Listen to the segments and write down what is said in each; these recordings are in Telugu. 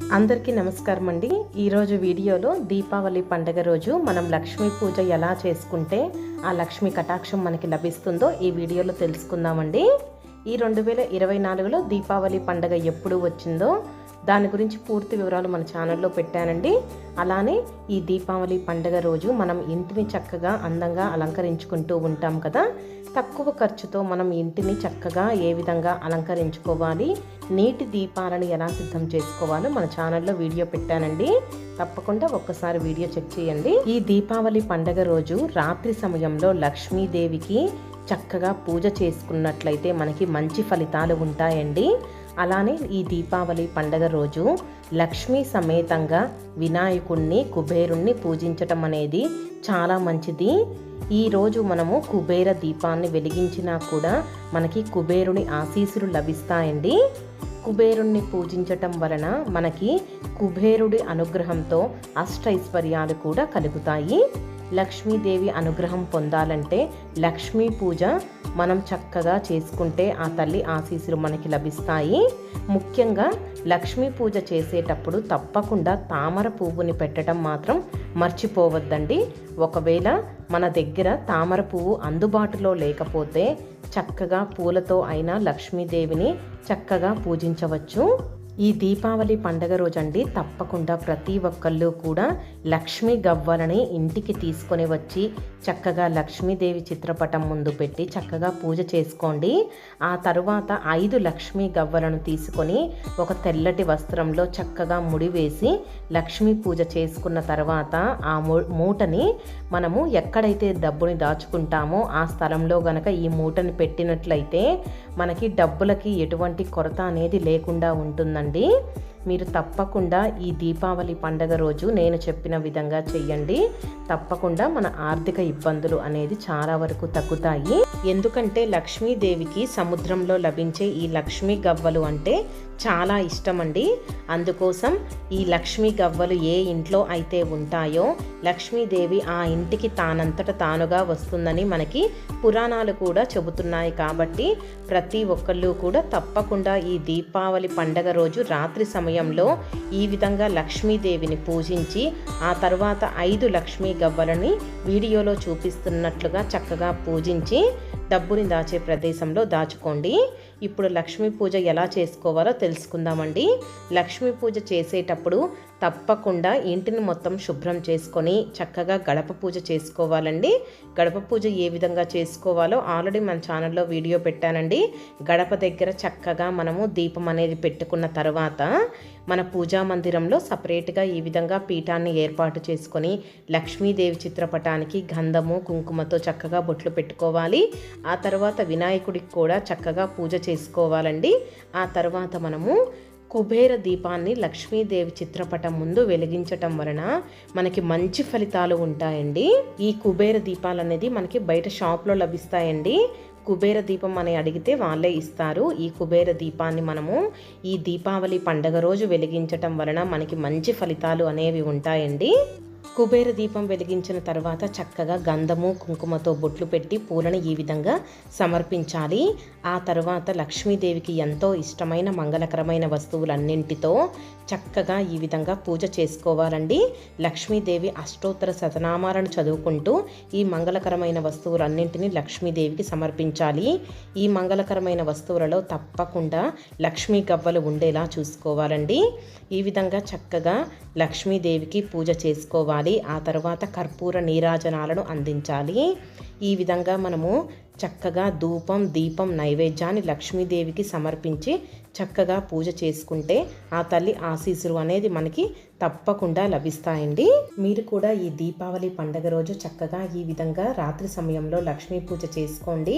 అందరికీ నమస్కారం అండి. ఈరోజు వీడియోలో దీపావళి పండగ రోజు మనం లక్ష్మీ పూజ ఎలా చేసుకుంటే ఆ లక్ష్మీ కటాక్షం మనకి లభిస్తుందో ఈ వీడియోలో తెలుసుకుందామండి. ఈ రెండు వేల ఇరవై నాలుగులో దీపావళి పండగ ఎప్పుడు వచ్చిందో దాని గురించి పూర్తి వివరాలు మన ఛానల్లో పెట్టానండి. అలానే ఈ దీపావళి పండగ రోజు మనం ఇంటిని చక్కగా అందంగా అలంకరించుకుంటూ ఉంటాం కదా. తక్కువ ఖర్చుతో మనం ఇంటిని చక్కగా ఏ విధంగా అలంకరించుకోవాలి నీటి దీపాలను ఎలా సిద్ధం చేసుకోవాలో మన ఛానల్లో వీడియో పెట్టానండి. తప్పకుండా ఒక్కసారి వీడియో చెక్ చేయండి. ఈ దీపావళి పండగ రోజు రాత్రి సమయంలో లక్ష్మీదేవికి చక్కగా పూజ చేసుకున్నట్లయితే మనకి మంచి ఫలితాలు ఉంటాయండి. అలానే ఈ దీపావళి పండగ రోజు లక్ష్మీ సమేతంగా వినాయకుణ్ణి కుబేరుణ్ణి పూజించటం అనేది చాలా మంచిది. ఈరోజు మనము కుబేర దీపాన్ని వెలిగించినా కూడా మనకి కుబేరుని ఆశీస్సులు లభిస్తాయండి. కుబేరుణ్ణి పూజించటం వలన మనకి కుబేరుడి అనుగ్రహంతో అష్టైశ్వర్యాలు కూడా కలుగుతాయి. లక్ష్మీదేవి అనుగ్రహం పొందాలంటే లక్ష్మీ పూజ మనం చక్కగా చేసుకుంటే ఆ తల్లి ఆశీస్సులు మనకి లభిస్తాయి. ముఖ్యంగా లక్ష్మీ పూజ చేసేటప్పుడు తప్పకుండా తామర పువ్వుని పెట్టడం మాత్రం మర్చిపోవద్దండి. ఒకవేళ మన దగ్గర తామర పువ్వు అందుబాటులో లేకపోతే చక్కగా పూలతో అయినా లక్ష్మీదేవిని చక్కగా పూజించవచ్చు. ఈ దీపావళి పండగ రోజండి తప్పకుండా ప్రతి ఒక్కళ్ళు కూడా లక్ష్మీ గవ్వలని ఇంటికి తీసుకొని వచ్చి చక్కగా లక్ష్మీదేవి చిత్రపటం ముందు పెట్టి చక్కగా పూజ చేసుకోండి. ఆ తరువాత ఐదు లక్ష్మీ గవ్వలను తీసుకొని ఒక తెల్లటి వస్త్రంలో చక్కగా ముడివేసి లక్ష్మీ పూజ చేసుకున్న తర్వాత ఆ మూటని మనము ఎక్కడైతే డబ్బుని దాచుకుంటామో ఆ స్థలంలో గనక ఈ మూటని పెట్టినట్లయితే మనకి డబ్బులకి ఎటువంటి కొరత అనేది లేకుండా ఉంటుందండి. అండి మీరు తప్పకుండా ఈ దీపావళి పండగ రోజు నేను చెప్పిన విధంగా చెయ్యండి. తప్పకుండా మన ఆర్థిక ఇబ్బందులు అనేది చాలా వరకు తగ్గుతాయి. ఎందుకంటే లక్ష్మీదేవికి సముద్రంలో లభించే ఈ లక్ష్మీ గవ్వలు అంటే చాలా ఇష్టం అండి అందుకోసం ఈ లక్ష్మీ గవ్వలు ఏ ఇంట్లో అయితే ఉంటాయో లక్ష్మీదేవి ఆ ఇంటికి తానంతట తానుగా వస్తుందని మనకి పురాణాలు కూడా చెబుతున్నాయి కాబట్టి ప్రతి ఒక్కళ్ళు కూడా తప్పకుండా ఈ దీపావళి పండగ రోజు రాత్రి సమయంలో ఈ విధంగా లక్ష్మీదేవిని పూజించి ఆ తర్వాత ఐదు లక్ష్మీ గవ్వలని వీడియోలో చూపిస్తున్నట్లుగా చక్కగా పూజించి డబ్బుని దాచే ప్రదేశంలో దాచుకోండి. ఇప్పుడు లక్ష్మీ పూజ ఎలా చేసుకోవాలో తెలుసుకుందామండి. లక్ష్మీ పూజ చేసేటప్పుడు తప్పకుండా ఇంటిని మొత్తం శుభ్రం చేసుకొని చక్కగా గడప పూజ చేసుకోవాలండి. గడప పూజ ఏ విధంగా చేసుకోవాలో ఆల్రెడీ మన ఛానల్లో వీడియో పెట్టానండి. గడప దగ్గర చక్కగా మనము దీపం అనేది పెట్టుకున్న తర్వాత మన పూజా మందిరంలో సపరేట్గా ఈ విధంగా పీఠాన్ని ఏర్పాటు చేసుకొని లక్ష్మీదేవి చిత్రపటానికి గంధము కుంకుమతో చక్కగా బొట్లు పెట్టుకోవాలి. ఆ తర్వాత వినాయకుడికి కూడా చక్కగా పూజ చేసుకోవాలండి. ఆ తర్వాత మనము కుబేర దీపాన్ని లక్ష్మీదేవి చిత్రపటం ముందు వెలిగించటం వలన మనకి మంచి ఫలితాలు ఉంటాయండి. ఈ కుబేర దీపాలు అనేది మనకి బయట షాప్లో లభిస్తాయండి. కుబేర దీపం అని అడిగితే వాళ్ళే ఇస్తారు. ఈ కుబేర దీపాన్ని మనము ఈ దీపావళి పండగ రోజు వెలిగించటం వలన మనకి మంచి ఫలితాలు అనేవి ఉంటాయండి. కుబేర దీపం వెలిగించిన తర్వాత చక్కగా గంధము కుంకుమతో బొట్లు పెట్టి పూలను ఈ విధంగా సమర్పించాలి. ఆ తర్వాత లక్ష్మీదేవికి ఎంతో ఇష్టమైన మంగళకరమైన వస్తువులన్నింటితో చక్కగా ఈ విధంగా పూజ చేసుకోవాలండి. లక్ష్మీదేవి అష్టోత్తర శతనామాలను చదువుకుంటూ ఈ మంగళకరమైన వస్తువులన్నింటినీ లక్ష్మీదేవికి సమర్పించాలి. ఈ మంగళకరమైన వస్తువులలో తప్పకుండా లక్ష్మీ గవ్వలు ఉండేలా చూసుకోవాలండి. ఈ విధంగా చక్కగా లక్ష్మీదేవికి పూజ చేసుకోవాలి. ఆ తర్వాత కర్పూర నీరాజనాలను అందించాలి. ఈ విధంగా మనము చక్కగా ధూపం దీపం నైవేద్యాన్ని లక్ష్మీదేవికి సమర్పించి చక్కగా పూజ చేసుకుంటే ఆ తల్లి ఆశీసులు అనేది మనకి తప్పకుండా లభిస్తాయండి. మీరు కూడా ఈ దీపావళి పండగ రోజు చక్కగా ఈ విధంగా రాత్రి సమయంలో లక్ష్మీ పూజ చేసుకోండి.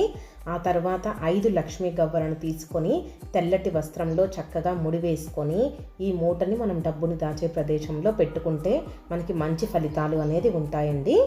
ఆ తర్వాత ఐదు లక్ష్మీ గవ్వలను తీసుకొని తెల్లటి వస్త్రంలో చక్కగా ముడి వేసుకొని ఈ మూటని మనం డబ్బుని దాచే ప్రదేశంలో పెట్టుకుంటే మనకి మంచి ఫలితాలు అనేది ఉంటాయండి.